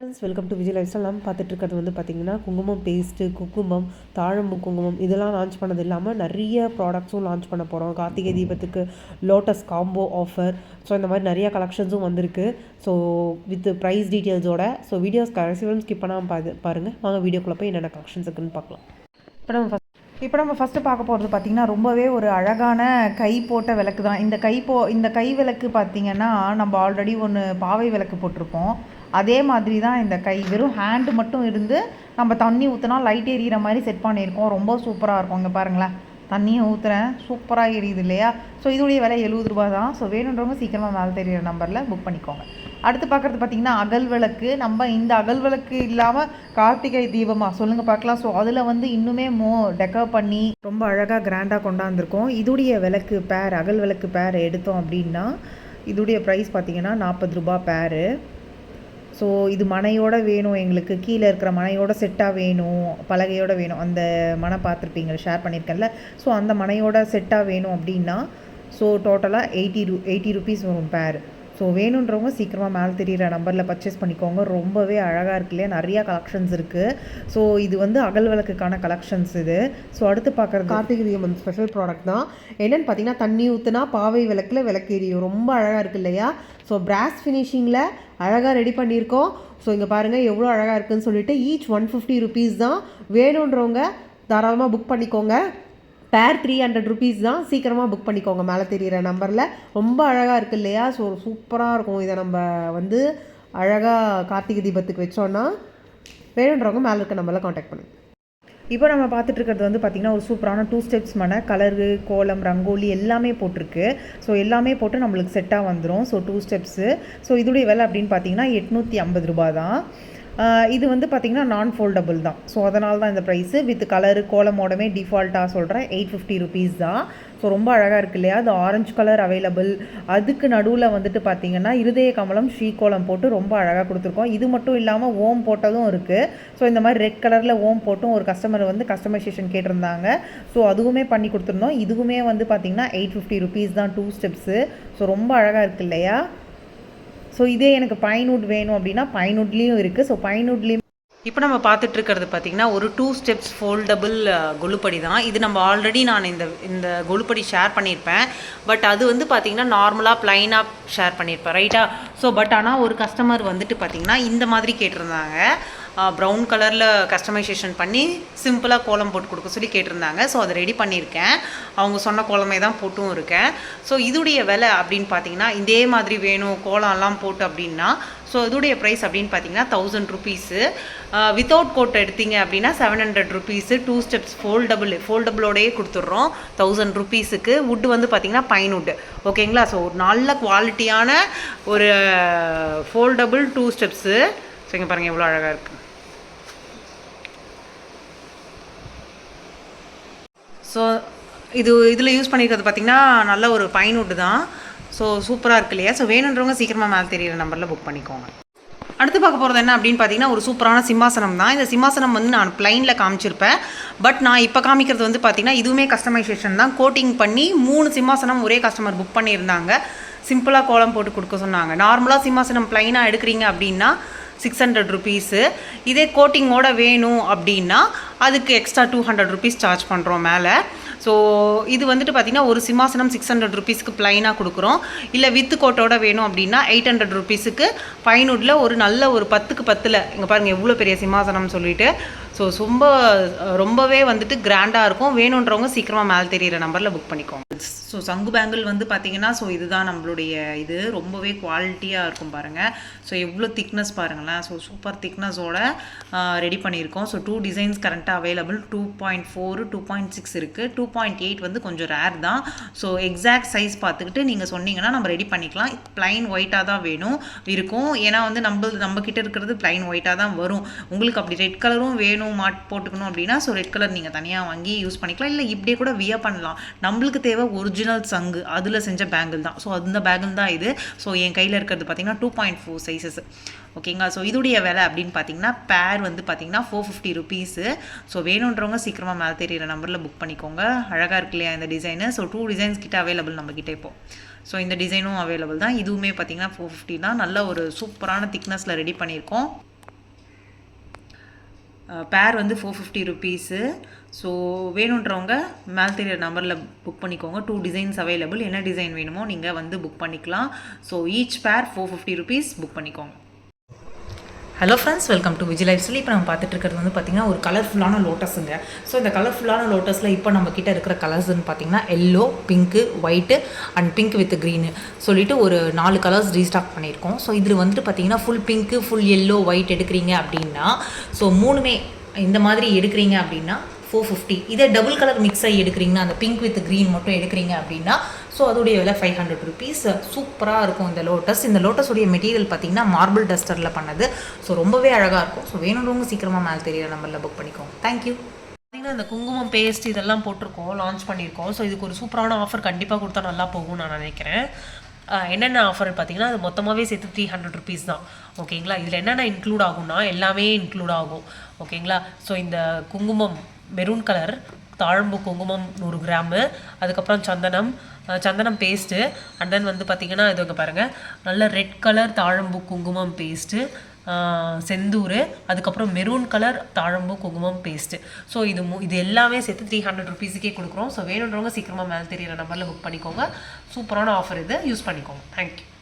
Friends welcome to Vijay life நம்ம பார்த்துட்டு இருக்கிறது வந்து பார்த்திங்கன்னா குங்குமம் பேஸ்ட்டு குங்குமம் தாழம்பு குங்குமம் இதெல்லாம் லான்ச் பண்ணது இல்லாமல் நிறைய ப்ராடக்ட்ஸும் லான்ச் பண்ண போகிறோம் கார்த்திகை தீபத்துக்கு லோட்டஸ் காம்போ ஆஃபர் ஸோ இந்த மாதிரி நிறைய கலெக்ஷன்ஸும் வந்திருக்கு. ஸோ வித் ப்ரைஸ் டீட்டெயில்ஸோட ஸோ வீடியோஸ் கடைசி வரைக்கும் ஸ்கிப் பண்ணாமல் பாது பாருங்கள் வாங்க வீடியோக்குள்ளே போய் என்னென்ன கலெக்ஷன்ஸ் இருக்குன்னு பார்க்கலாம். இப்போ நம்ம ஃபஸ்ட் இப்போ நம்ம ஃபஸ்ட்டு பார்க்க போகிறது பார்த்திங்கன்னா ரொம்பவே ஒரு அழகான கை போட்ட விளக்கு தான். இந்த கை போ இந்த கை விளக்கு பார்த்திங்கன்னா நம்ம ஆல்ரெடி ஒன்று பாவை விளக்கு போட்டிருப்போம். அதே மாதிரி தான் இந்த கை வெறும் ஹேண்டு மட்டும் இருந்து நம்ம தண்ணி ஊற்றினா லைட் எரியிற மாதிரி செட் பண்ணியிருக்கோம். ரொம்ப சூப்பராக இருக்கும். இங்கே பாருங்களேன். தண்ணியை ஊற்றுறேன் சூப்பராக எரியுது இல்லையா? ஸோ இதோடைய விலை எழுபது ரூபா தான். ஸோ வேணுன்றவங்க சீக்கிரமாக மேலே தெரியிற நம்பரில் புக் பண்ணிக்கோங்க. அடுத்து பார்க்குறது பார்த்திங்கன்னா அகல் விளக்கு. நம்ம இந்த அகல் விளக்கு இல்லாமல் கார்த்திகை தீபமாக சொல்லுங்கள் பார்க்கலாம். ஸோ அதில் வந்து இன்னுமே மோ டெக்கர் பண்ணி ரொம்ப அழகாக கிராண்டாக கொண்டாந்துருக்கோம். இதுடைய விளக்கு பேர் அகல் விளக்கு பேர் எடுத்தோம் அப்படின்னா இதுடைய ப்ரைஸ் பார்த்திங்கன்னா நாற்பது ரூபா பேரு ஸோ இது மனையோட வேணும் எங்களுக்கு கீழே இருக்கிற மனையோட செட்டாக வேணும் பலகையோட வேணும். அந்த மனை பார்த்துருப்பீங்க ஷேர் பண்ணியிருக்கேன்ல ஸோ அந்த மனையோட செட்டாக வேணும் அப்படின்னா ஸோ டோட்டலாக எயிட்டி ரூ எயிட்டி ருபீஸ் வரும் பேர் ஸோ வேணுன்றவங்க சீக்கிரமாக மேலே தெரிகிற நம்பரில் பர்ச்சேஸ் பண்ணிக்கோங்க. ரொம்பவே அழகாக இருக்கு இல்லையா? நிறையா கலெக்ஷன்ஸ் இருக்குது ஸோ இது வந்து அகல் விளக்குக்கான கலெக்ஷன்ஸ் இது. ஸோ அடுத்து பார்க்குறது கார்த்திகை தீபம் ஸ்பெஷல் ப்ராடக்ட் தான். என்னென்னு பார்த்தீங்கன்னா தண்ணி ஊற்றுனா பாவை விளக்கில் விளக்கு எரியும். ரொம்ப அழகாக இருக்குது இல்லையா? ஸோ பிராஸ் ஃபினிஷிங்கில் அழகாக ரெடி பண்ணியிருக்கோம். ஸோ இங்கே பாருங்கள் எவ்வளோ அழகாக இருக்குன்னு சொல்லிட்டு ஈச் ஒன் ஃபிஃப்டி ருபீஸ் தான். வேணுன்றவங்க தாராளமாக புக் பண்ணிக்கோங்க. பேர் த்ரீ ஹண்ட்ரட் ருபீஸ் தான் சீக்கிரமாக புக் பண்ணிக்கோங்க. மேலே தெரியிற நம்பரில் ரொம்ப அழகாக இருக்குது இல்லையா? ஸோ சூப்பராக இருக்கும். இதை நம்ம வந்து அழகாக கார்த்திகை தீபத்துக்கு வச்சோன்னா வேணுன்றவங்க மேலே இருக்க நம்பரில் காண்டாக்ட் பண்ணுங்க. இப்போ நம்ம பார்த்துட்டு இருக்கிறது வந்து பார்த்திங்கன்னா ஒரு சூப்பரான டூ ஸ்டெப்ஸ் மன கலரு கோலம் ரங்கோலி எல்லாமே போட்டிருக்கு. ஸோ எல்லாமே போட்டு நம்மளுக்கு செட்டாக வந்துடும் ஸோ டூ ஸ்டெப்ஸு ஸோ இதோடைய விலை அப்படின்னு பார்த்தீங்கன்னா எட்நூற்றி ஐம்பது ரூபா தான். இது வந்து பார்த்திங்கன்னா நான் ஃபோல்டபுள் தான். ஸோ அதனால தான் இந்த ப்ரைஸு வித் கலரு கோலமோடமே டிஃபால்ட்டாக சொல்கிறேன் எயிட் ஃபிஃப்டி ருபீஸ் தான். ஸோ ரொம்ப அழகாக இருக்கு இல்லையா? அது ஆரஞ்சு கலர் அவைலபிள் அதுக்கு நடுவில் வந்துட்டு பார்த்தீங்கன்னா இருதய கமலம் ஸ்ரீகோலம் போட்டு ரொம்ப அழகாக கொடுத்துருக்கோம். இது மட்டும் இல்லாமல் ஓம் போட்டதும் இருக்குது ஸோ இந்த மாதிரி ரெட் கலரில் ஓம் போட்டும் ஒரு கஸ்டமர் வந்து கஸ்டமைசேஷன் கேட்டிருந்தாங்க. ஸோ அதுவுமே பண்ணி கொடுத்துருந்தோம். இதுவுமே வந்து பார்த்திங்கன்னா எயிட் ஃபிஃப்டி ருபீஸ் தான் டூ ஸ்டெப்ஸு ஸோ ரொம்ப அழகாக இருக்கு இல்லையா? ஸோ இதே எனக்கு பைன்வுட் வேணும் அப்படின்னா பைன்வுட்லேயும் இருக்குது ஸோ பைன்வுட்லேயும் இப்போ நம்ம பார்த்துட்டு இருக்கிறது பார்த்தீங்கன்னா ஒரு டூ ஸ்டெப்ஸ் ஃபோல்டபுள் கொலுப்படி தான் இது நம்ம ஆல்ரெடி நான் இந்த இந்த கொலுப்படி ஷேர் பண்ணியிருப்பேன். பட் அது வந்து பார்த்தீங்கன்னா நார்மலாக ப்ளைனாக ஷேர் பண்ணியிருப்பேன் ரைட்டாக ஸோ பட் ஆனால் ஒரு கஸ்டமர் வந்துட்டு பார்த்தீங்கன்னா இந்த மாதிரி கேட்டிருந்தாங்க. ப்ரௌன் கலரில் கஸ்டமைசேஷன் பண்ணி சிம்பிளாக கோலம் போட்டு கொடுக்க சொல்லி கேட்டிருந்தாங்க. ஸோ அதை ரெடி பண்ணியிருக்கேன். அவங்க சொன்ன கோலமே தான் போட்டும் இருக்கேன். ஸோ இதுடைய விலை அப்படின்னு பார்த்தீங்கன்னா இதே மாதிரி வேணும் கோலம்லாம் போட்டு அப்படின்னா ஸோ இதோடைய ப்ரைஸ் அப்படின்னு பார்த்தீங்கன்னா தௌசண்ட் ருபீஸு வித்தவுட் கோட் எடுத்தீங்க அப்படின்னா seven hundred rupees two steps foldable ஃபோல்டபுளோடையே கொடுத்துட்றோம். தௌசண்ட் ருபீஸுக்கு வுட் வந்து பார்த்தீங்கன்னா பைன் வுட் ஓகேங்களா ஸோ ஒரு நல்ல குவாலிட்டியான ஒரு ஃபோல்டபுள் டூ ஸ்டெப்ஸு ஸோ இங்கே பாருங்கள் எவ்வளோ அழகாக இருக்குது ஸோ இது இதில் யூஸ் பண்ணியிருக்கிறது பார்த்தீங்கன்னா நல்ல ஒரு பைன்வுட் தான். ஸோ சூப்பராக இருக்கு இல்லையா? ஸோ வேணுன்றவங்க சீக்கிரமாக மேலே தெரியிற நம்பரில் புக் பண்ணிக்கோங்க. அடுத்து பார்க்க போகிறது என்ன அப்படின்னு பார்த்தீங்கன்னா ஒரு சூப்பரான சிம்மாசனம் தான். இந்த சிம்மாசனம் வந்து நான் பிளைனில் காமிச்சிருப்பேன். பட் நான் இப்போ காமிக்கிறது வந்து பார்த்திங்கன்னா இதுவுமே கஸ்டமைசேஷன் தான். கோட்டிங் பண்ணி மூணு சிம்மாசனம் ஒரே கஸ்டமர் புக் பண்ணியிருந்தாங்க. சிம்பிளாக கோலம் போட்டு கொடுக்க சொன்னாங்க. நார்மலாக சிம்மாசனம் பிளைனாக எடுக்கிறீங்க அப்படின்னா சிக்ஸ் ஹண்ட்ரட் ருபீஸு இதே கோட்டிங்கோட வேணும் அப்படின்னா அதுக்கு extra two hundred rupees charge பண்ணுறோம் மேலே. ஸோ இது வந்துட்டு பார்த்திங்கன்னா ஒரு சிம்மாசனம் சிக்ஸ் ஹண்ட்ரட் ருபீஸ்க்கு ப்ளைனாக கொடுக்குறோம். இல்லை வித்து கோட்டோட வேணும் அப்படின்னா எயிட் ஹண்ட்ரட் ருபீஸுக்கு பைனுட்டில் ஒரு நல்ல ஒரு பத்துக்கு பத்தில் இங்கே பாருங்கள் எவ்வளோ பெரிய சிம்மாசனம் சொல்லிட்டு. ஸோ ரொம்ப ரொம்பவே வந்துட்டு கிராண்டாக இருக்கும். வேணுன்றவங்க சீக்கிரமாக மேலே தெரியிற நம்பரில் புக் பண்ணிக்கோங்க. ஸோ சங்கு பேங்கிள் வந்து பார்த்தீங்கன்னா ஸோ இதுதான் நம்மளுடைய இது. ரொம்பவே குவாலிட்டியாக இருக்கும் பாருங்கள் ஸோ எவ்வளோ திக்னஸ் பாருங்களேன். ஸோ சூப்பர் திக்னஸோட ரெடி பண்ணியிருக்கோம். ஸோ டூ டிசைன்ஸ் கரெக்டாக available two point four two point six இருக்குது டூ பாயிண்ட் எயிட் வந்து கொஞ்சம் ரேர் தான். ஸோ எக்ஸாக்ட் சைஸ் பார்த்துக்கிட்டு நீங்கள் சொன்னீங்கன்னா நம்ம ரெடி பண்ணிக்கலாம். பிளைன் ஒயிட்டாக தான் வேணும் இருக்கும். ஏன்னா வந்து நம்ம நம்ம கிட்ட இருக்கிறது பிளைன் ஒயிட்டாக தான் வரும். உங்களுக்கு அப்படி ரெட் கலரும் வேணும் மாட் போட்டுக்கணும் அப்படின்னா ஸோ ரெட் கலர் நீங்கள் தனியாக வாங்கி யூஸ் பண்ணிக்கலாம். இல்லை இப்படியே கூட வியா பண்ணலாம். நம்மளுக்கு தேவை ஒரிஜினல் சங்கு. அதில் செஞ்ச பேங்கிள் தான். ஸோ அந்த பேங்கிள் தான் இது. ஸோ என் கையில் இருக்கிறது பார்த்தீங்கன்னா டூ பாயிண்ட் ஃபோர் சைஸஸ் ஓகேங்களா? ஸோ இதோடைய விலை அப்படின்னு பார்த்தீங்கன்னா பேர் வந்து பார்த்தீங்கன்னா ஃபோர் ஃபிஃப்டி ருபீஸு ஸோ வேணுன்றவங்க சீக்கிரமாக மேலே தெரியிற நம்பரில் புக் பண்ணிக்கோங்க. அழகாக இருக்கு இல்லையா இந்த டிசைனு ஸோ டூ டிசைன்ஸ் கிட்ட அவைலபிள் நம்ம இப்போ. ஸோ இந்த டிசைனும் அவைலபிள் தான். இதுவுமே பார்த்தீங்கன்னா ஃபோர் ஃபிஃப்டி தான். நல்ல ஒரு சூப்பரான திக்னஸில் ரெடி பண்ணியிருக்கோம். பேர் வந்து ஃபோர் ஃபிஃப்டி ருபீஸு ஸோ வேணுன்றவங்க மேல் தெரியிற நம்பரில் புக் பண்ணிக்கோங்க. டூ டிசைன்ஸ் அவைலபிள் என்ன டிசைன் வேணுமோ நீங்கள் வந்து புக் பண்ணிக்கலாம். So each pair four fifty rupees book பண்ணிக்கோங்க. Hello friends welcome to Vijay life இப்போ நம்ம பார்த்துட்டு இருக்கிறது வந்து பார்த்திங்கன்னா ஒரு கலர்ஃபுல்லான லோட்டஸுங்க ஸோ இந்த கலர்ஃபுல்லான லோட்டஸில் இப்போ நம்ம கிட்ட இருக்கிற கலர்ஸ்னு பார்த்தீங்கன்னா yellow pink white and pink with green சொல்லிட்டு ஒரு நாலு கலர்ஸ் ரீஸ்டாக் பண்ணியிருக்கோம். ஸோ இதில் வந்துட்டு பார்த்தீங்கன்னா full pink full yellow white எடுக்கிறீங்க அப்படின்னா ஸோ மூணுமே இந்த மாதிரி எடுக்கிறீங்க அப்படின்னா ஃபோர் ஃபிஃப்டி இதே டபுள் கலர் மிக்ஸ் ஆகி எடுக்கிறீங்கன்னா அந்த பிங்க் வித் க்ரீன் மட்டும் எடுக்கிறீங்க அப்படின்னா ஸோ அதோடைய விலை ஃபைவ் ஹண்ட்ரட் ருபீஸ் சூப்பராக இருக்கும் இந்த லோட்டஸ் இந்த லோட்டஸுடைய மெட்டீரியல் பார்த்தீங்கன்னா மார்பிள் டஸ்டரில் பண்ணது. ஸோ ரொம்பவே அழகாக இருக்கும். ஸோ வேணுன்றவங்க சீக்கிரமாக மேலே தெரியிற நம்பரில் புக் பண்ணிக்கோங்க. தேங்க்யூ பார்த்தீங்கன்னா இந்த குங்குமம் பேஸ்ட் இதெல்லாம் போட்டிருக்கோம் லான்ச் பண்ணியிருக்கோம். ஸோ இதுக்கு ஒரு சூப்பரான ஆஃபர் கண்டிப்பாக கொடுத்தா நல்லா போகும்னு நான் நினைக்கிறேன். என்னென்ன ஆஃபர் பார்த்தீங்கன்னா அது மொத்தமாகவே சேர்த்து த்ரீ ஹண்ட்ரட் ருபீஸ் தான். ஓகேங்களா? இதில் என்னென்ன இன்க்ளூட் ஆகும்னா எல்லாமே இன்க்ளூட் ஆகும். ஓகேங்களா? ஸோ இந்த குங்குமம் மெரூன் கலர் தாழம்பு குங்குமம் நூறு கிராமு அதுக்கப்புறம் சந்தனம் சந்தனம் பேஸ்ட்டு அண்ட் தென் வந்து பார்த்திங்கன்னா இது இங்கே பாருங்கள் நல்ல ரெட் கலர் தாழம்பு குங்குமம் பேஸ்ட்டு செந்தூர் அதுக்கப்புறம் மெரூன் கலர் தாழம்பு குங்குமம் பேஸ்ட்டு ஸோ இது மு இது எல்லாமே சேர்த்து த்ரீ ஹண்ட்ரட் ருபீஸுக்கே கொடுக்குறோம். ஸோ வேணுன்றவங்க சீக்கிரமாக மேலே தெரியிற நம்பரில் புக் பண்ணிக்கோங்க. சூப்பரான ஆஃபர் இது. யூஸ் பண்ணிக்கோங்க. தேங்க்யூ